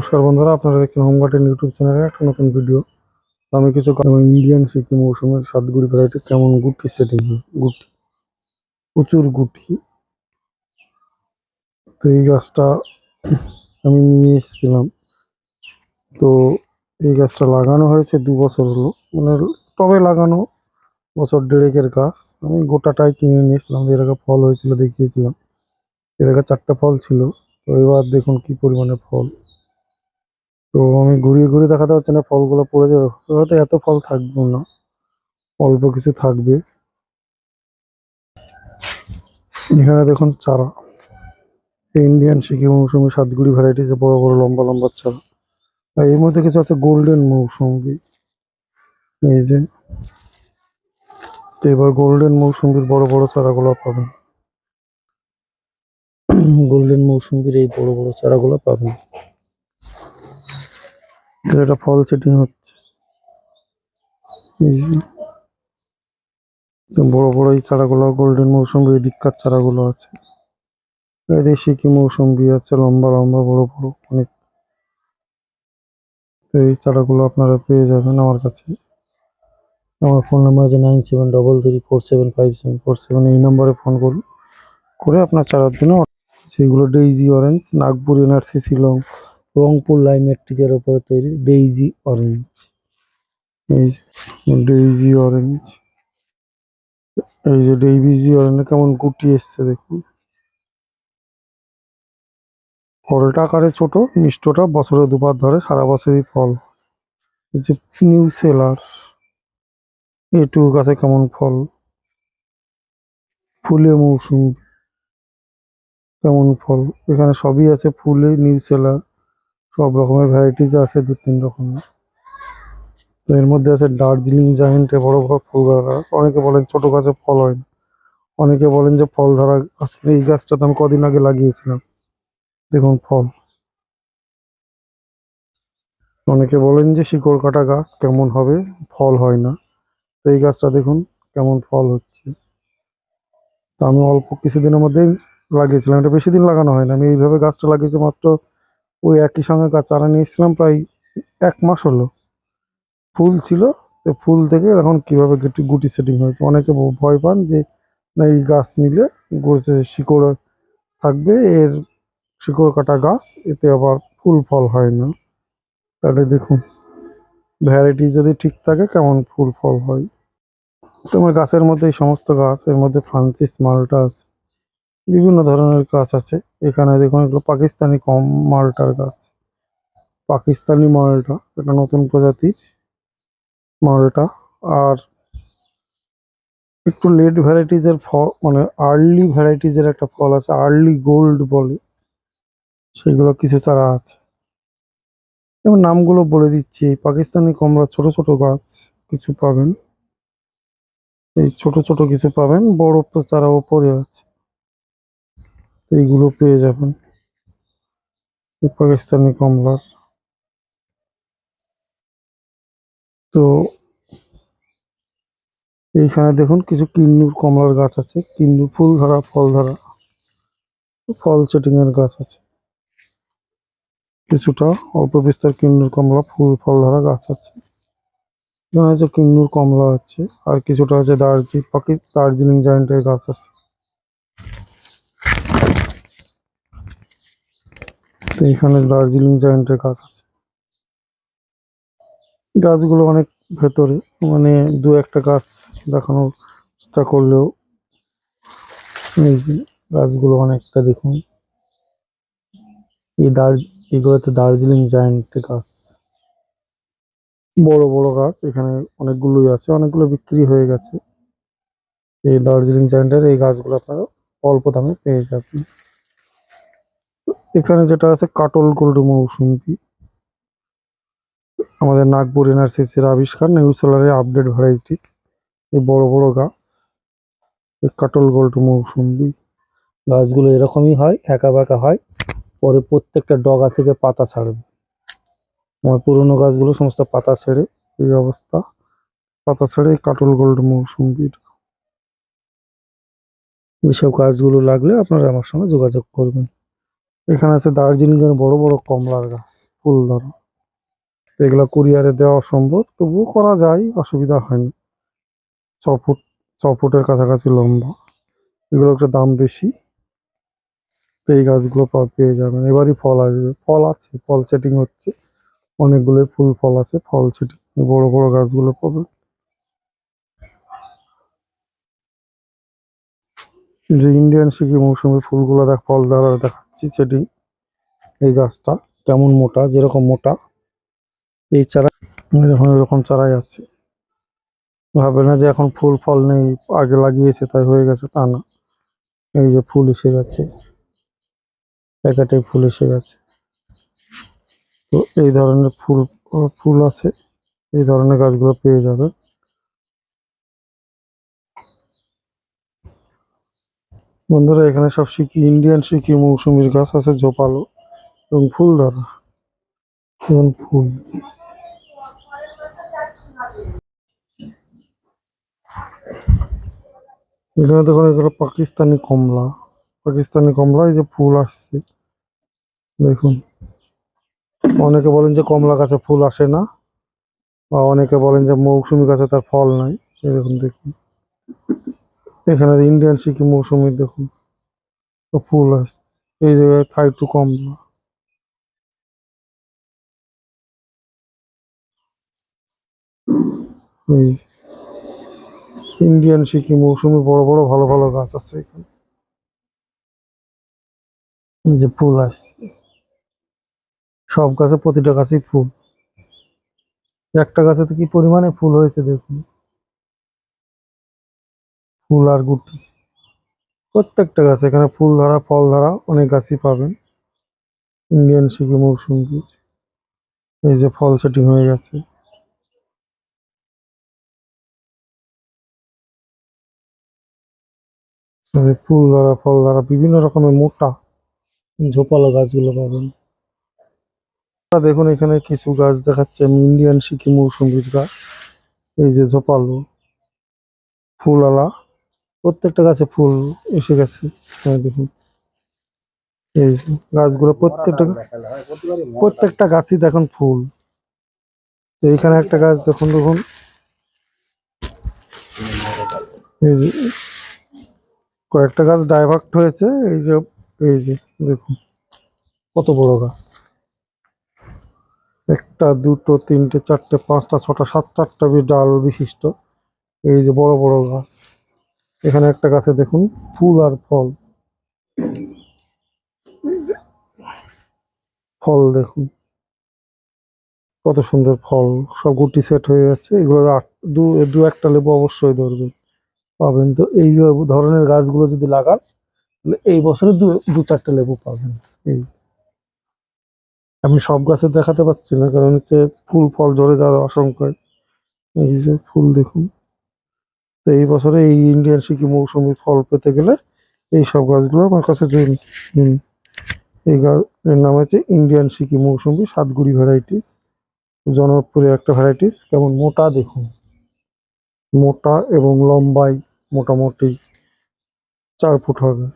নমস্কার বন্ধুরা, আপনারা দেখছেন হোম গার্ডেন ইউটিউব চ্যানেলে একটা নতুন ভিডিও আমি কিছু ইন্ডিয়ান সিকি মৌসুমের সাতগুড়ি ভ্যারাইটি কেমন গুটি সেটিং গুটি, প্রচুর গুটি। তো এই গাছটা আমি নিয়ে এসেছিলাম। তো এই গাছটা লাগানো হয়েছে দু বছর হলো। মানে তবে লাগানো বছর দেড়েকের গাছ। আমি গোটাটাই কিনে নিয়ে এসেছিলাম। এর আগে ফল হয়েছিল, দেখিয়েছিলাম। এর আগে চারটা ফল ছিল। তো এবার দেখুন কি পরিমাণে ফল। তো আমি ঘুরিয়ে ঘুরিয়ে দেখাতে পারছি না, ফলগুলো পড়ে যাবে। হয়তো এত ফল থাকবে না, অল্প কিছু থাকবে। এখানে দেখুন চারা। ইন্ডিয়ান সিকি মৌসুমি সাতগুড়ি ভ্যারাইটিস বড় বড় লম্বা লম্বা চারা। আর এর মধ্যে কিছু আছে গোল্ডেন মৌসুমি। এই যে এবার গোল্ডেন মৌসুমির বড় বড় চারাগুলো পাবেন। গোল্ডেন মৌসুমির এই বড় বড় চারাগুলো পাবেন। এটা ফল সেটিং হচ্ছে। বড় বড় এই চারাগুলো গোল্ডেন মৌসুমি এদিককার চারাগুলো আছে। এদের সিকি মৌসুমি আছে, লম্বা লম্বা, বড় বড়, অনেক। এই চারাগুলো আপনারা পেয়ে যাবেন আমার কাছে। আমার ফোন নাম্বার আছে nine seven double three four seven five seven four seven এই নম্বরে ফোন করুন, করে আপনার চারার জন্য। সেগুলো Daisy orange Nagpur NRC Shillong Rangpur লাইমেট্রিকের ওপরে তৈরি ডেইজি অরেঞ্জ। এই ডেইজি অরেঞ্জ। এই যে ডেইজি অরেঞ্জ, কেমন গুটি এসছে দেখুন। ফলটা আকারে ছোট, মিষ্টটা বছরে দুবার ধরে সারা বছরই ফল যে নিউ সেলার এটু গাছে কেমন ফল। ফুলে মৌসুম, কেমন ফল। এখানে সবই আছে ফুলে, নিউ সেলার। সব রকমের ভ্যারাইটিস আছে, দু, তিন রকমের। তো এর মধ্যে আছে দার্জিলিং জায়েন্টে বড় বড় ফুল গাছ। অনেকে বলেন ছোট গাছে ফল হয় না। অনেকে বলেন যে ফল ধরা গাছ। এই গাছটা তো আমি কদিন আগে লাগিয়েছিলাম। দেখুন ফল। অনেকে বলেন যে শিকড় কাটা গাছ কেমন হবে? ফল হয় না। তো এই গাছটা দেখুন কেমন ফল হচ্ছে। তো আমি অল্প কিছুদিনের মধ্যেই লাগিয়েছিলাম। এটা বেশি দিন লাগানো হয় না। আমি এইভাবে গাছটা লাগিয়েছি মাত্র ওই একই সঙ্গে গাছ চারা নিয়ে এসেছিলাম, প্রায় এক মাস হলো। ফুল ছিল, তো ফুল থেকে এখন কীভাবে গুটি গুটি সেটিং হয়েছে? অনেকে ভয় পান যে, না, এই গাছ নিলে গোছে শিকড় থাকবে, এর শিকড় কাটা গাছ, এতে আবার ফুল ফল হয় না। তাহলে দেখুন ভ্যারাইটি যদি ঠিক থাকে, কেমন ফুল ফল হয়? তোমার গাছের মধ্যে এই সমস্ত গাছ, এর মধ্যে ফ্রান্সিস মালটা আছে। বিভিন্ন ধরনের গাছ আছে। এখানে দেখুন এগুলো পাকিস্তানি কম মালটার গাছ। পাকিস্তানি মালটা, এটা নতুন প্রজাতির মালটা। আর একটু লেট ভ্যারাইটিজের ফল মানে আর্লি ভ্যারাইটিজের একটা ফল আছে আর্লি গোল্ড বলে। সেগুলো কিছু চারা আছে। এবং নামগুলো বলে দিচ্ছি। এই পাকিস্তানি কমলা ছোট ছোট গাছ কিছু পাবেন। এই ছোট ছোট কিছু পাবেন। বড় তো চারা ওপরে আছে। এইগুলো পেয়ে যাবেন। পাকিস্তানি কমলার। তো এইখানে দেখুন কিছু কিন্নুর কমলার গাছ আছে। কিন্নুর ফুল ধরা ফল ধরা ফল এর গাছ আছে। কিছুটা অল্প বিস্তার কিন্নুর কমলা, ফুল ফল ধরা গাছ আছে। এখানে আছে কিন্নুর কমলা আছে, আর কিছুটা আছে দার্জি পাকি, দার্জিলিং জায়েন্টের গাছ আছে। এখানে দার্জিলিং জায়েন্টের গাছ আছে। গাছগুলো অনেক ভেতরে মানে দু একটা গাছ দেখানোর চেষ্টা করলেও গাছগুলো অনেকটা দেখুন। এই দার, এগুলোতে দার্জিলিং জায়েন্ট গাছ। বড় বড় গাছ, এখানে অনেকগুলোই আছে, অনেকগুলো বিক্রি হয়ে গেছে। এই দার্জিলিং জায়েন্টের এই গাছগুলো আপনারা অল্প দামে পেয়ে যাবেন। এখানে যেটা আছে কাটল গোল্ড মৌসুমি। আমাদের নাগপুর এনআরসিসির আবিষ্কার নিউ সোলারের আপডেট ভ্যারাইটিস এই বড় বড় গাছ। এই কাটল গোল্ড মৌসুমি। গাছগুলো এরকমই হয়, একা বাঁকা হয়, পরে প্রত্যেকটা ডগা থেকে পাতা ছাড়বে। আমার পুরোনো গাছগুলো সমস্ত পাতা ছেড়ে এই অবস্থা। পাতা ছেড়ে কাটল গোল্ড মৌসুমি। এইসব গাছগুলো লাগলে আপনারা আমার সঙ্গে যোগাযোগ করবেন। এখানে আছে দার্জিলিং এর বড় বড় কমলার গাছ, ফুল ধরা। এগুলো কুরিয়ারে দেওয়া সম্ভব তবুও করা যায়, অসুবিধা হয় না ছ ফুট, ছ ফুটের কাছাকাছি লম্বা। এগুলো একটা দাম বেশি। তো এই গাছগুলো পেয়ে যাবেন। এবারই ফল আসবে। ফল আছে, ফল সেটিং হচ্ছে। অনেকগুলো ফুল, ফল আছে, ফল সেটিং। বড় বড় গাছগুলো পাবেন। যে ইন্ডিয়ান সিকি মৌসুমি ফুলগুলো দেখ, ফল দ্বারা দেখাচ্ছি সেটি এই গাছটা কেমন মোটা, যেরকম মোটা। এই চারা এরকম এরকম চারাই আছে, ভাবে না যে এখন ফুল ফল নেই, আগে লাগিয়েছে, তাই হয়ে গেছে, তা না। এই যে ফুল এসে গেছে প্যাকেটে ফুল এসে গেছে। তো এই ধরনের ফুল ফুল আছে, এই ধরনের গাছগুলো পেয়ে যাবে। বন্ধুরা, এখানে সব সিকি ইন্ডিয়ান সিকি মৌসুমীর গাছ আছে ঝোপালো এবং ফুল ধরা এবং ফুল। এখানে দেখুন, এগুলো পাকিস্তানি কমলা। পাকিস্তানি কমলা, এই যে ফুল আসছে। দেখুন, অনেকে বলেন যে কমলা গাছে ফুল আসে না, বা অনেকে বলেন যে মৌসুমি গাছে তার ফল নাই। দেখুন দেখুন। এখানে ইন্ডিয়ান সিকিম মৌসুমি দেখুন ফুল আসছে। এই জায়গায় থাই টু কমলা এই ইন্ডিয়ান সিকিম মৌসুমি বড় বড় ভালো ভালো গাছ আছে এখানে। যে ফুল আসছে। সব গাছে প্রতিটা গাছেই ফুল। একটা গাছে তো কি পরিমাণে ফুল হয়েছে দেখুন। ফুল আর গুটি। প্রত্যেকটা গাছ এখানে ফুল ধরা, ফল ধরা অনেক গাছই পাবেন। ইন্ডিয়ান সিকি মৌসুমি এই যে ফল সেটিং হয়ে গেছে। ফুল ধরা, ফল ধরা, বিভিন্ন রকমের মোটা ঝোপালো গাছগুলো পাবেন। দেখুন এখানে কিছু গাছ দেখাচ্ছে, আমি ইন্ডিয়ান সিকি মৌসুমির গাছ। এই যে ঝোপালো, ফুলওয়ালা। প্রত্যেকটা গাছে ফুল এসে গেছে। হ্যাঁ দেখুন। এই যে গাছগুলো প্রত্যেকটা প্রত্যেকটা গাছই দেখুন ফুল। এইখানে একটা গাছ দেখুন দেখুন। এই যে কয়েকটা গাছ ডাইভার্ট হয়েছে এই যে এই যে দেখুন। কত বড় গাছ। একটা দুটো তিনটে চারটে পাঁচটা ছটা সাত চারটা ডাল বিশিষ্ট। এই যে বড় বড় গাছ। এখানে একটা গাছে দেখুন, ফুল আর ফল। ফল দেখুন। কত সুন্দর ফল, সব গুটি সেট হয়ে যাচ্ছে। এগুলো দু দু একটা লেবু অবশ্যই ধরবে পাবেন। তো এই ধরনের গাছগুলো যদি লাগান, তাহলে এই বছরে দু দু চারটে লেবু পাবেন। এই। আমি সব গাছে দেখাতে পারছি না, কারণ হচ্ছে ফুল, ফল ঝরে যাওয়ার আশঙ্কায়। এই যে ফুল দেখুন। তো এই বছরে এই ইন্ডিয়ান সিকি মৌসুমি ফল পেতে গেলে এই সব গাছগুলো আমার কাছে। এই গাছ এর নাম হচ্ছে ইন্ডিয়ান সিকি মৌসুমি সাতগুড়ি ভ্যারাইটিস জনপ্রিয় একটা ভ্যারাইটিস কেমন মোটা দেখুন। মোটা এবং লম্বাই মোটামুটি চার ফুট হবে।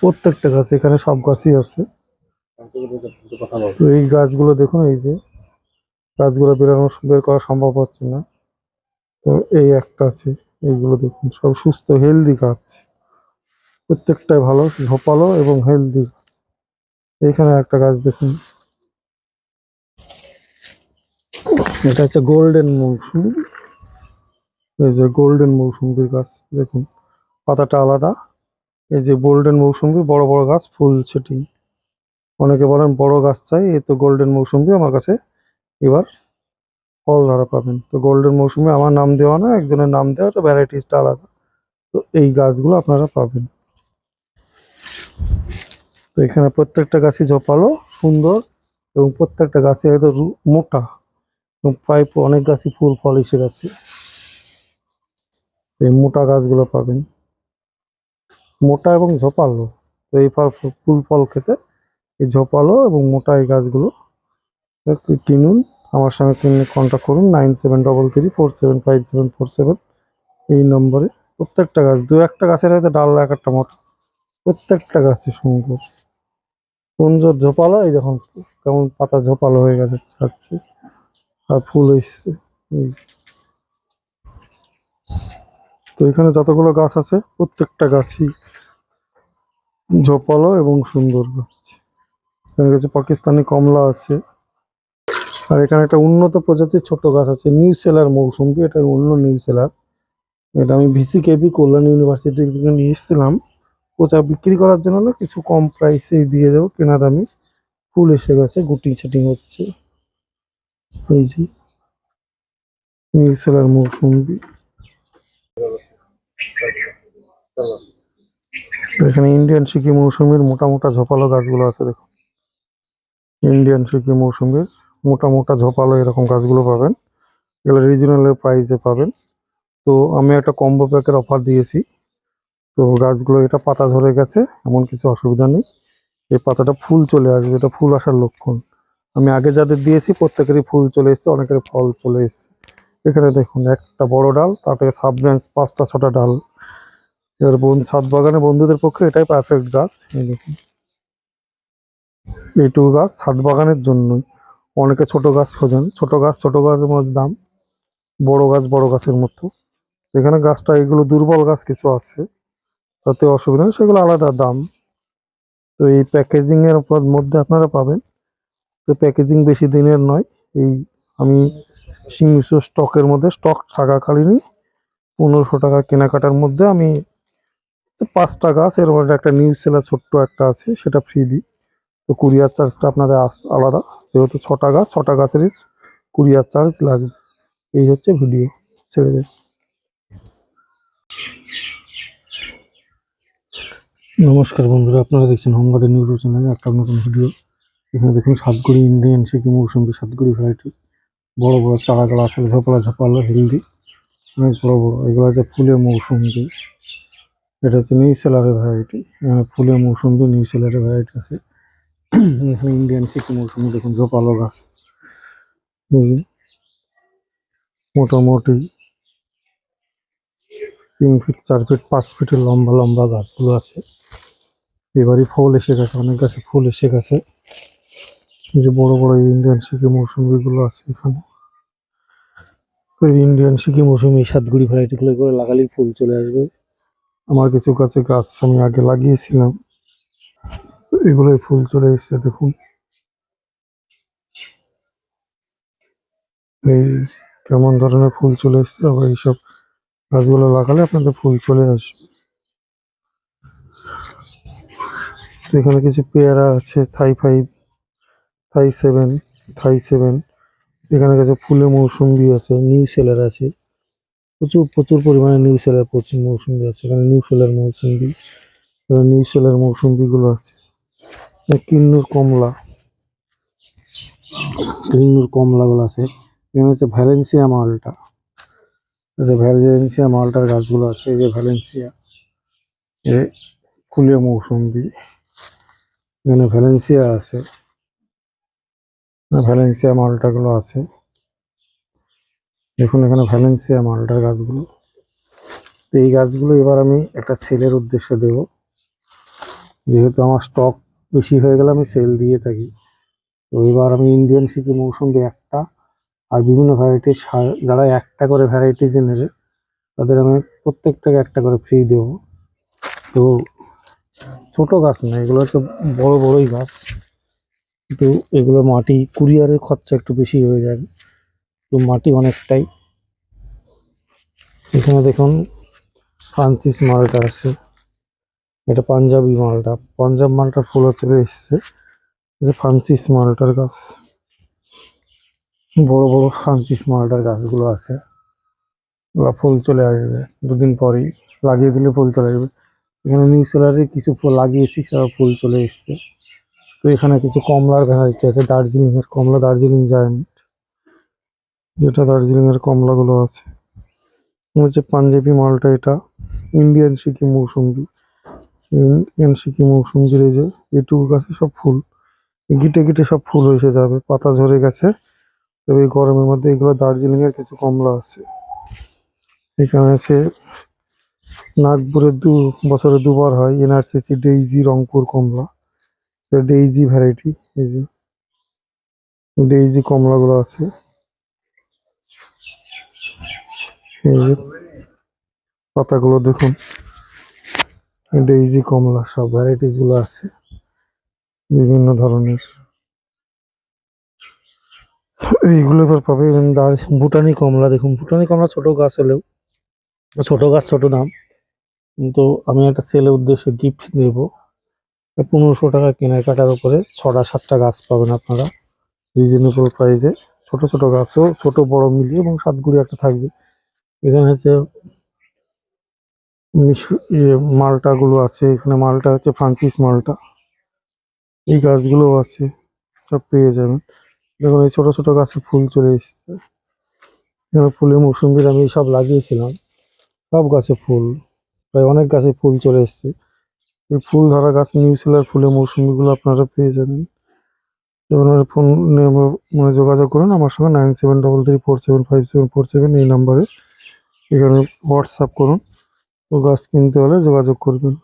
প্রত্যেকটা গাছ এখানে সব গাছই আছে। তো এই গাছগুলো দেখুন, এই যে গাছগুলো বেরানো, বের করা সম্ভব হচ্ছে না। তো এই একটা আছে, এইগুলো দেখুন, সব সুস্থ হেলদি গাছ প্রত্যেকটাই ভালো, ঝোপালো এবং হেলদি এইখানে একটা গাছ দেখুন। এটা হচ্ছে গোল্ডেন মৌসুম। এই যে গোল্ডেন মৌসুম্বির গাছ, দেখুন, পাতাটা আলাদা। এই যে গোল্ডেন মৌসুম্বি বড় বড় গাছ, ফুল সেটিং অনেকে বলেন বড় গাছ চাই এই তো গোল্ডেন মৌসুম্বি আমার কাছে এবার ফল ধরা পাবেন। তো গোল্ডেন মৌসুমে আমার নাম দেওয়া না, একজনের নাম দেওয়া, তো ভ্যারাইটিসটা আলাদা। তো এই গাছগুলো আপনারা পাবেন। তো এখানে প্রত্যেকটা গাছই ঝোপালো, সুন্দর, এবং প্রত্যেকটা গাছে হয়তো মোটা। এবং প্রায় অনেক গাছই ফুল, ফল এসে গেছে। এই মোটা গাছগুলো পাবেন। মোটা এবং ঝোপালো। তো এই ফল ফুল ফল খেতে এই ঝোপালো এবং মোটা এই গাছগুলো কিনুন। আমার সঙ্গে তিনি কন্ট্যাক্ট করুন nine seven double three four seven five seven four seven এই নম্বরে। প্রত্যেকটা গাছ, দু একটা গাছের হয়তো ডাল এক একটা মোটা। প্রত্যেকটা গাছই সুন্দর। সুন্দর ঝোপালো, এই দেখুন, কেমন পাতা ঝোপালো হয়ে গেছে, ছাড়ছে। আর ফুল এসছে। তো এখানে যতগুলো গাছ আছে, প্রত্যেকটা গাছই ঝোপালো এবং সুন্দর গাছ এখানে কিছু পাকিস্তানি কমলা আছে। আর এখানে একটা উন্নত প্রজাতির ছোট গাছ আছে নিউ সেলার মৌসুম্বি এটা অন্য নিউ সেলার এটা আমি ভিসি কেপি কল্যাণ ইউনিভার্সিটি থেকে নিয়ে এসেছিলাম। কোচা বিক্রি করার জন্য না কিছু কম প্রাইসে দিয়ে দেবো, কেনা দামি। ফুল এসে গেছে, গুটি সেটিং হচ্ছে। এই যে নিউ সেলার মৌসুম্বি এখানে ইন্ডিয়ান সিকি মৌসুমির মোটা মোটা ঝোপালো গাছগুলো আছে দেখো ইন্ডিয়ান সিকি মৌসুমির মোটা মোটা ঝোপালো এরকম গাছগুলো পাবেন। এগুলো রিজনেবল প্রাইসে পাবেন। তো আমি একটা কম্বো প্যাকের অফার দিয়েছি। তো গাছগুলো এটা পাতা ঝরে গেছে, এমন কিছু অসুবিধা নেই। এই পাতাটা ফুল চলে আসবে, এটা ফুল আসার লক্ষণ। আমি আগে যাদের দিয়েছি, প্রত্যেকেরই ফুল চলে এসছে অনেকের ফল চলে এসছে। এখানে দেখুন, একটা বড় ডাল, তার থেকে সাব ব্রাঞ্চ পাঁচটা, ছটা ডাল। এবার বন ছাদ বাগানে বন্ধুদের পক্ষে এটাই পারফেক্ট গাছ। দেখুন। এইটুকু গাছ ছাদ বাগানের জন্যই। অনেকে ছোট গাছ খোঁজেন। ছোট গাছ, ছোট গাছের মধ্যে দাম, বড় গাছ, বড় গাছের মতো। এখানে গাছটা, এগুলো দুর্বল গাছ কিছু আছে, তাতে অসুবিধা সেগুলো আলাদা দাম। তো এই প্যাকেজিং এর মধ্যে আপনারা পাবেন। তো প্যাকেজিং বেশি দিনের নয়, এই আমি সীমিত স্টকের মধ্যে, স্টক থাকাকালীনই পনেরোশো টাকা কেনাকাটার মধ্যে আমি পাঁচটা গাছ, এর মধ্যে একটা নিউ সেলার ছোট্ট একটা আছে, সেটা ফ্রি দিই। তো কুরিয়ার চার্জটা আপনাদের আলাদা। যেহেতু ছটা গাছ, ছটা গাছেরই কুরিয়ার চার্জ লাগবে। এই হচ্ছে ভিডিও, ছেড়ে দেয় নমস্কার বন্ধুরা, আপনারা দেখছেন হোমগার্ডেন নিউজ চ্যানেলে একটা নতুন ভিডিও। এখানে দেখুন, সাতগুড়ি ইন্ডিয়ান, সিকিম, মৌসুমি সাতগুড়ি ভ্যারাইটি বড় বড় চারা গাছ আসলে ঝোপালা ঝোপালো, হেলদি। অনেক বড় বড়, এগুলো হচ্ছে ফুলে মৌসুমি। এটা হচ্ছে নিউ সেলারের ভ্যারাইটি এখানে ফুলে মৌসুমি নিউ সেলারের ভ্যারাইটি আছে। এখানে ইন্ডিয়ান সিকিম মৌসুমি দেখুন ঝোপালো গাছ। মোটামুটি তিন ফিট চার ফিট পাঁচ ফিটের লম্বা লম্বা গাছগুলো আছে। এবারই ফুল এসে গেছে, অনেক গাছে ফুল এসে গেছে। যে বড় বড় ইন্ডিয়ান সিকি মৌসুমি গুলো আছে এখানে। ইন্ডিয়ান সিকি মৌসুমি সাতগুড়ি ভ্যারাইটি গুলো করে লাগালেই ফুল চলে আসবে। আমার কিছু গাছে গাছ আমি আগে লাগিয়েছিলাম। এগুলোই ফুল চলে এসছে, দেখুন। এই কেমন ধরনের ফুল চলে এসছে, আবার এইসব গাছগুলো লাগালে আপনাদের ফুল চলে আসবে। এখানে কিছু পেয়ারা আছে, Thai five Thai seven Thai seven. এখানে কাছে ফুলে মৌসুম্বি আছে, নিউ সেলার আছে। প্রচুর প্রচুর পরিমাণে নিউ সেলার, প্রচুর মৌসুম্বি আছে। এখানে নিউ সেলার মৌসুম্বি নিউ সেলার মৌসুম্বি গুলো আছে। কিন্নুর কমলা। কিন্নুর কমলা গুলো আছে। এখানে হচ্ছে ভ্যালেন্সিয়া মালটা। ভ্যালেন্সিয়া মালটার গাছগুলো আছে, এই যে ভ্যালেন্সিয়া এ ফুলে মৌসুম্বি এখানে ভ্যালেন্সিয়া আছে। ভ্যালেন্সিয়া মালটা গুলো আছে। দেখুন এখানে ভ্যালেন্সিয়া মালটার গাছগুলো। তো এই গাছগুলো এবার আমি একটা সেলের উদ্দেশ্যে দেব। যেহেতু আমার স্টক বেশি হয়ে গেলে আমি সেল দিয়ে থাকি। তো এবার আমি ইন্ডিয়ান সিকি মৌসুমি একটা আর বিভিন্ন ভ্যারাইটির যারা একটা করে ভ্যারাইটিজ নেবে, তাদের আমি প্রত্যেকটাকে একটা করে ফ্রি দেব। তো ছোট গাছ না, এগুলো হচ্ছে বড় বড়ই গাছ। কিন্তু এগুলো মাটি কুরিয়ারের খরচা একটু বেশি হয়ে যাবে তো মাটি অনেকটাই। এখানে দেখুন ফ্রান্সিস মালটা আছে। এটা পাঞ্জাবি মালটা। পাঞ্জাব মালটার ফুল চলে এসছে এটা ফ্রান্সিস মালটার গাছ। বড় বড় ফ্রান্সিস মালটার গাছগুলো আছে। ওগুলো ফুল চলে আসবে, দুদিন পরেই। লাগিয়ে দিলে ফুল চলে আসবে। এখানে নিউ সেলারে কিছু ফুল লাগিয়েছি সব ফুল চলে এসছে। তো এখানে কিছু কমলার ভ্যারাইটি আছে দার্জিলিং এর কমলা, দার্জিলিং জায়ান্ট যেটা দার্জিলিং এর কমলাগুলো আছে। হচ্ছে পাঞ্জাবি মালটা এটা ইন্ডিয়ান সিকিম মৌসুম্বি মৌসুম্বির এই যে এটুকু গাছে সব ফুল গিটে গিটে সব ফুল এসে যাবে, পাতা ঝরে গেছে। তবে এই গরমের মধ্যে এগুলো দার্জিলিং এর কিছু কমলা আছে। এখানে আছে নাগপুরে দু, বছরে দুবার হয় এনআরসিসি ডেইজি রংপুর কমলা। ডেইজি ভ্যারাইটি, এই যে ডেইজি কমলাগুলো আছে। এই যে পাতাগুলো দেখুন। ডেইজি কমলা, সব ভ্যারাইটিসগুলো আছে। বিভিন্ন ধরনের। এইগুলো এবার পাবে ভুটানি কমলা, দেখুন, ভুটানি কমলা ছোট গাছ হলেও, ছোট গাছ, ছোট দাম। কিন্তু আমি একটা সেলের উদ্দেশ্যে গিফট দেব। পনেরোশো টাকা কেনাকাটার উপরে ছটা সাতটা গাছ পাবেন আপনারা। রিজনেবল প্রাইসে ছোট ছোট গাছও, ছোট, বড় মিলিয়ে এবং সাতগুড়ি একটা থাকবে। এখানে হচ্ছে মিশ- ইয়ে মালটা গুলো আছে। এখানে মালটা হচ্ছে ফ্রান্সিস মালটা। এই গাছগুলো আছে, সব পেয়ে যাবেন। দেখুন, এই ছোটো ছোটো গাছে ফুল চলে এসছে। এখানে ফুলের মৌসুম্বির আমি সব লাগিয়েছিলাম। সব গাছে ফুল, প্রায় অনেক গাছে ফুল চলে এসছে। এই ফুল ধরা গাছ, নিউ সেলার ফুলের মৌসুমিগুলো আপনারা পেয়ে যাবেন। এবার ফোন মানে যোগাযোগ করুন আমার সঙ্গে, nine seven double three four seven five seven four seven এই নাম্বারে। এখানে হোয়াটসঅ্যাপ করুন। গাছ কিনতে হলে যোগাযোগ করবেন।